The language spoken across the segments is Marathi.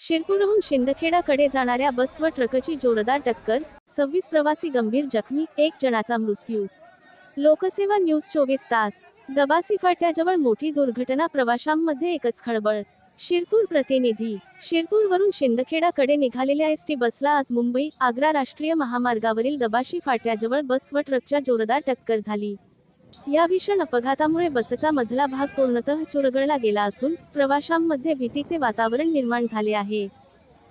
शिरपूरहून शिंदखेडाकडे जाणाऱ्या बस व ट्रकची जोरदार टक्कर सव्वीस प्रवासी गंभीर जखमी एक जणाचा मृत्यू. लोकसेवा न्यूज चोवीस तास. दबासी फाट्याजवळ मोठी दुर्घटना प्रवाशांमध्ये एकच खळबळ. शिरपूर प्रतिनिधी. शिरपूरवरून शिंदखेडाकडे निघालेल्या एस टी बसला आज मुंबई आग्रा राष्ट्रीय महामार्गावरील दबाशी फाट्याजवळ बस व ट्रकच्या जोरदार टक्कर झाली. या भीषण अपघातामुळे बसचा मधला भाग पूर्णतः चुरगळला गेला असून प्रवाशांमध्ये भीतीचे वातावरण निर्माण झाले आहे.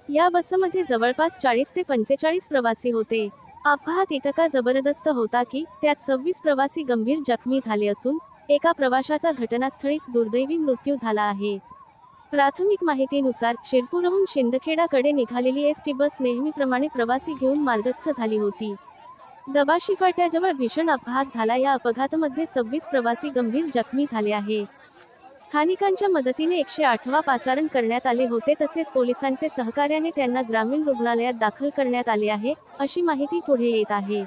या बसमध्ये जवळपास चाळीस ते पंचेचाळीस प्रवासी होते. अपघात इतका जबरदस्त होता की त्यात सव्वीस प्रवासी गंभीर जखमी झाले असून एका प्रवाशाचा घटनास्थळीच दुर्दैवी मृत्यू झाला आहे. प्राथमिक माहितीनुसार शिरपूरहून शिंदखेडाकडे निघालेली एस टी बस नेहमीप्रमाणे प्रवासी घेऊन मार्गस्थ झाली होती. दबाशी फाट्याजवळ भीषण अपघात झाला. या अपघातामध्ये सव्वीस प्रवासी गंभीर जखमी झाले आहे. स्थानिकांच्या मदतीने एकशे आठवा पाचारण करण्यात आले होते. तसेच पोलिसांचे सहकार्याने त्यांना ग्रामीण रुग्णालयात दाखल करण्यात आले आहे अशी माहिती पुढे येत आहे.